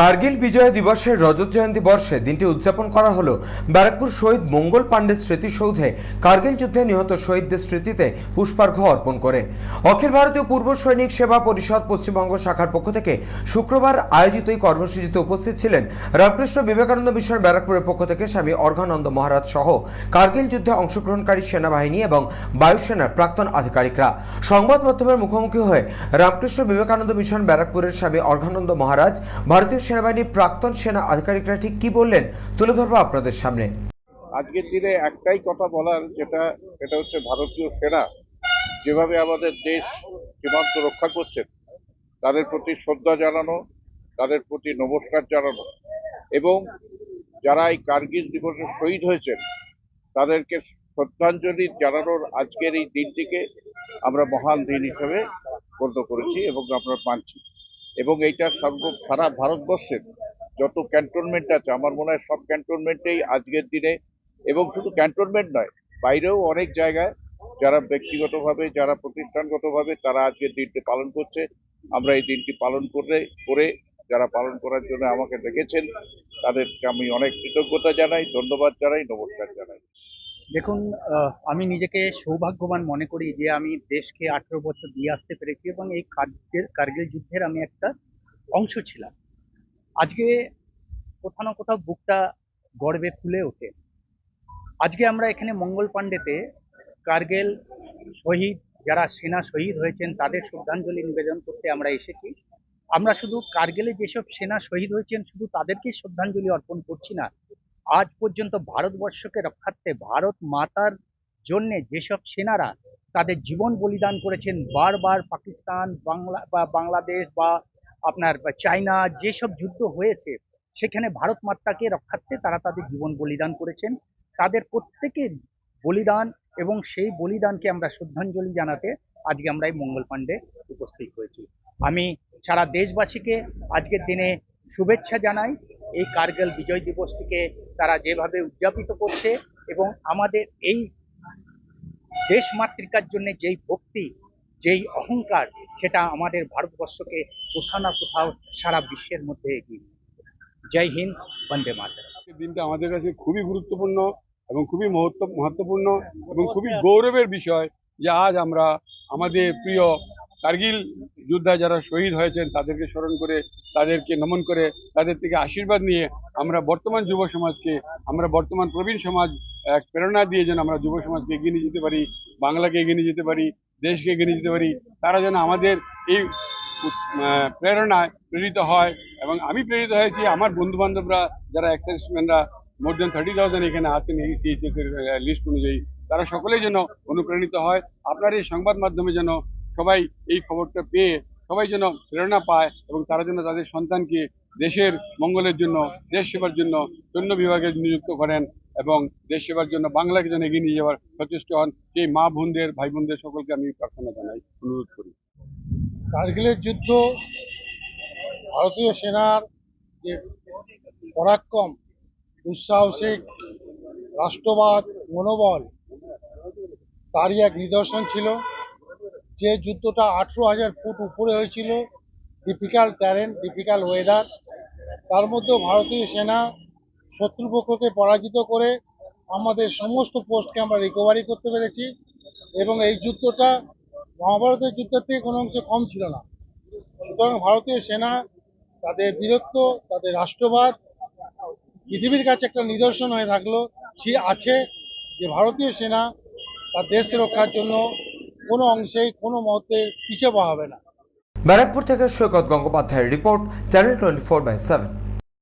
কার্গিল বিজয় দিবসের রজত জয়ন্তী বর্ষে দিনটি উদযাপন করা হলো। ব্যারাকপুর শহীদ মঙ্গল পাণ্ডের স্মৃতিসৌধে কার্গিল যুদ্ধে নিহত শহীদদের স্মৃতিতে পুষ্পার্ঘ্য অর্পণ করে। অখিল ভারতীয় পূর্ব সৈনিক সেবা পরিষদ পশ্চিমবঙ্গ শাখার পক্ষ থেকে শুক্রবার আয়োজিত এই কর্মসূচিতে উপস্থিত ছিলেন রামকৃষ্ণ বিবেকানন্দ মিশন ব্যারাকপুরের পক্ষ থেকে স্বামী অর্ঘানন্দ মহারাজ সহ কার্গিল যুদ্ধে অংশগ্রহণকারী সেনাবাহিনী এবং বায়ুসেনার প্রাক্তন আধিকারিকরা। সংবাদ মাধ্যমের মুখোমুখি হয়ে রামকৃষ্ণ বিবেকানন্দ মিশন ব্যারাকপুরের স্বামী অর্ঘানন্দ মহারাজ, ভারতীয় সেনাবাহিনীর প্রাক্তন সেনা আধিকারিকরা ঠিক কি বললেন, তুলে ধরবো আপনাদের সামনে। আজকের দিনে একটাই কথা বলার যেটা, সেটা হচ্ছে ভারতীয় সেনা যেভাবে আমাদের দেশ সীমান্ত রক্ষা করছেন তাদের প্রতি শ্রদ্ধা জানানো, তাদের প্রতি নমস্কার জানানো এবং যারা এই কার্গিল দিবসে শহীদ হয়েছেন, তাদেরকে শ্রদ্ধাঞ্জলি জানানোর আজকের এই দিনটিকে আমরা মহান দিন হিসেবে গণ্য করেছি এবং আমরা মানছি। এবং এইটা সর্ব, সারা ভারতবর্ষের যত ক্যান্টনমেন্ট আছে, আমার মনে হয় সব ক্যান্টনমেন্টেই আজকের দিনে, এবং শুধু ক্যান্টনমেন্ট নয়, বাইরেও অনেক জায়গায় যারা ব্যক্তিগতভাবে, যারা প্রতিষ্ঠানগতভাবে তারা আজকের দিনটি পালন করছে। আমরা এই দিনটি পালন করে করে যারা পালন করার জন্য আমাকে ডেকেছেন, তাদেরকে আমি অনেক কৃতজ্ঞতা জানাই, ধন্যবাদ জানাই, নমস্কার জানাই। দেখুন আমি নিজেকে সৌভাগ্যবান মনে করি যে আমি দেশকে আঠেরো বছর দিয়ে আসতে পেরেছি এবং এই কার্গিল কার্গিল যুদ্ধের আমি একটা অংশ ছিলাম। আজকে কোথাও না কোথাও বুকটা গর্বে ফুলে ওঠে। আজকে আমরা এখানে মঙ্গল পাণ্ডেতে কার্গিল শহীদ, যারা সেনা শহীদ হয়েছেন, তাদের শ্রদ্ধাঞ্জলি নিবেদন করতে আমরা এসেছি। আমরা শুধু কার্গেলে যেসব সেনা শহীদ হয়েছেন, শুধু তাদেরকেই শ্রদ্ধাঞ্জলি অর্পণ করছি না আজ পর্যন্ত ভারতবর্ষকে রক্ষার্থে ভারত মাতার জন্য যেসব সেনারা তাদের জীবন বলিদান করেছেন, বারবার পাকিস্তান, বাংলা, বা বাংলাদেশ বা আপনার চায়না যেসব যুদ্ধ হয়েছে, সেখানে ভারত মাতাকে রক্ষার্থে তারা তাদের জীবন বলিদান করেছেন। তাদের প্রত্যেকের বলিদান এবং সেই বলিদানকে আমরা শ্রদ্ধাঞ্জলি জানাতে আজকে আমরা এই মঙ্গল পাণ্ডে উপস্থিত হয়েছি। আমি সারা দেশবাসীকে আজকের দিনে শুভেচ্ছা জানাই। এই কার্গিল বিজয় দিবসটিকে তারা যেভাবে উদযাপিত করছে এবং আমাদের এই দেশ মাতৃকার জন্য যেই ভক্তি যেই অহংকার সেটা আমাদের ভারতবর্ষকে কোথাও না কোথাও সারা বিশ্বের মধ্যে এগিয়ে জয় হিন্দ বন্দে মাতরম। দিনটা আমাদের কাছে খুবই গুরুত্বপূর্ণ এবং খুবই মহত্ব মহত্বপূর্ণ এবং খুবই গৌরবের বিষয় যে আজ আমরা আমাদের প্রিয় কার্গিল যোদ্ধা যারা শহীদ হয়েছেন, তাদেরকে স্মরণ করে, তাদেরকে নমন করে, তাদের থেকে আশীর্বাদ নিয়ে আমরা বর্তমান যুব সমাজকে, আমরা বর্তমান প্রবীণ সমাজ, এক প্রেরণা দিয়ে যেন আমরা যুব সমাজকে এগিয়ে নিয়ে যেতে পারি, বাংলাকে এগিয়ে নিয়ে যেতে পারি, দেশকে এগিয়ে নিয়ে যেতে পারি, তারা যেন আমাদের এই প্রেরণায় প্রেরিত হয়। এবং আমি প্রেরিত হয়েছি, আমার বন্ধু বান্ধবরা যারা এক্সাইজমেন্টরা মোর দেন থার্টি থাউজেন্ড এখানে আছেন এই সিএইচএস এর লিস্ট অনুযায়ী, তারা সকলেই যেন অনুপ্রাণিত হয়। আপনার এই সংবাদ মাধ্যমে যেন সবাই এই খবরটা পেয়ে সবাই যেন প্রেরণা পায় এবং তারা যেন তাদের সন্তানকে দেশের মঙ্গলের জন্য, দেশ সেবার জন্য, সৈন্য বিভাগে নিযুক্ত করেন এবং দেশ সেবার জন্য বাংলাকে যেন এগিয়ে নিয়ে যাওয়ার সচেষ্ট হন, সেই মা বোনদের, ভাই বোনদের সকলকে আমি প্রার্থনা জানাই, অনুরোধ করি। কার্গিলের যুদ্ধ ভারতীয় সেনার যে পরাক্রম, দুঃসাহসিক, রাষ্ট্রবাদ, মনোবল, তারই এক নিদর্শন ছিল। যে যুদ্ধটা আঠেরো হাজার ফুট উপরে হয়েছিল ডিফিকাল্ট ট্যারেন ডিফিকাল্ট ওয়েদার তার মধ্যেও ভারতীয় সেনা শত্রুপক্ষকে পরাজিত করে আমাদের সমস্ত পোস্টকে আমরা রিকভারি করতে পেরেছি এবং এই যুদ্ধটা মহাভারতের যুদ্ধের থেকে কোনো অংশে কম ছিল না। সুতরাং ভারতীয় সেনা, তাদের বীরত্ব, তাদের রাষ্ট্রবাদ, পৃথিবীর কাছে একটা নিদর্শন হয়ে থাকল, সে আছে যে ভারতীয় সেনা তার দেশ রক্ষার জন্য কোনো অংশেই কোনো মতে পিছিয়ে পাওয়া হবে না। ব্যারাকপুর থেকে সৈকত গঙ্গোপাধ্যায়ের report, channel twenty four by seven.